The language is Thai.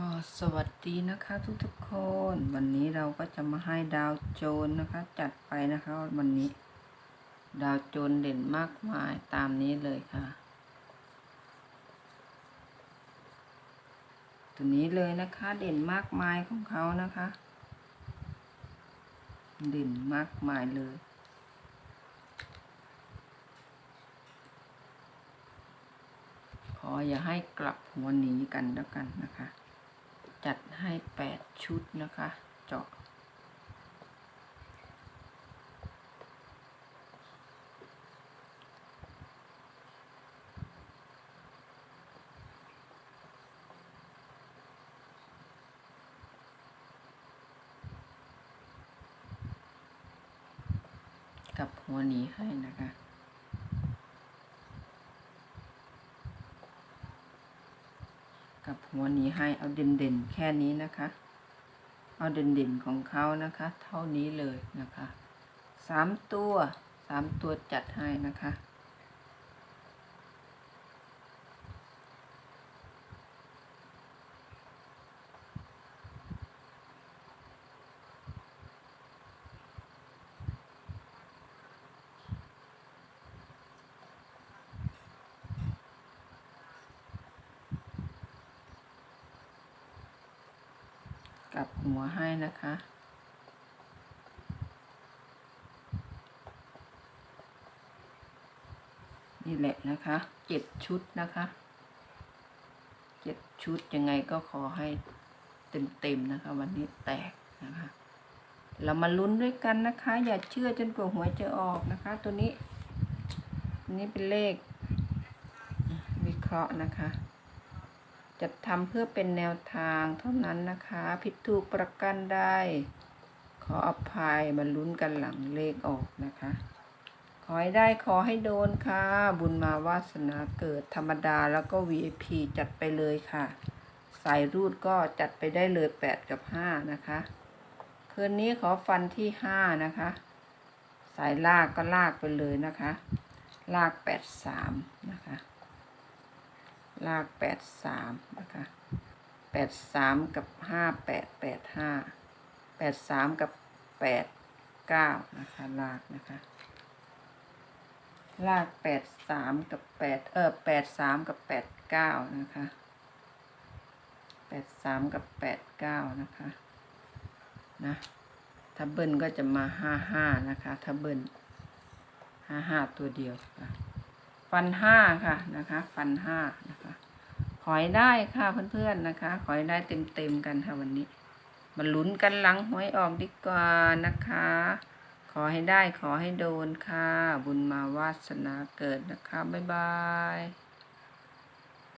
ก็สวัสดีนะคะทุกทุกๆคน วันนี้เราก็จะมาให้ดาวโจนนะคะ จัดไปนะคะวันนี้ ดาวโจนเด่นมากมายตามนี้เลยค่ะ ตัวนี้เลยนะคะเด่นมากมายของเขานะคะ เด่นมากมายเลยขออย่าให้กลับหัวหนีกันแล้วกันนะคะ จัดให้แปดชุดนะคะ เจาะ กับหัวหนีให้นะคะ กับหัวนี้ให้เอาเด่นๆแค่นี้นะคะ เอาเด่นๆของเขานะคะ เท่านี้เลยนะคะสามตัวสามตัวจัดให้นะคะ ลับหัวให้นะคะ นี่แหละนะคะเจ็ดชุดนะคะเจ็ดชุดยังไงก็ขอให้เต็มๆนะคะ วันนี้แตกนะคะ เรามาลุ้นด้วยกันนะคะ อย่าเชื่อจนกว่าหัวจะออกนะคะ ตัวนี้นนี้เป็นเลข วิเคราะห์นะคะ จะทำเพื่อเป็นแนวทางเท่านั้นนะคะ ผิดถูกประกันได้ ขออภัยมาลุ้นกันหลังเลขออกนะคะ ขอให้ได้ขอให้โดนค่ะ บุญมาวาสนาเกิดธรรมดาแล้วก็ VIP จัดไปเลยค่ะ สายรูดก็จัดไปได้เลย 8 กับ 5 นะคะ คืนนี้ขอฟันที่ 5 นะคะ สายลากก็ลากไปเลยนะคะ ลาก 8 3 นะคะ ลากแปดสามนะคะแปดสามกับห้าแปดแปดห้าแปดสามกับแปดเก้านะคะลากนะคะ ลากแปดสามกับแปดเออแปดสามกับแปดเก้านะคะแปดสามกับแปดเก้านะคะนะถ้าเบิ้ลก็จะมาห้าห้านะคะถ้าเบิ้ลห้าห้าตัวเดียวค่ะฟันห้าค่ะนะคะ ฟันห้านะ ขอให้ได้ค่ะเพื่อนๆนะคะ ขอให้ได้เต็มๆกันค่ะวันนี้ มาลุ้นกันหลังหวยออกดีกว่านะคะ ขอให้ได้ขอให้โดนค่ะ บุญมาวาสนาเกิดนะคะ บ๊ายบาย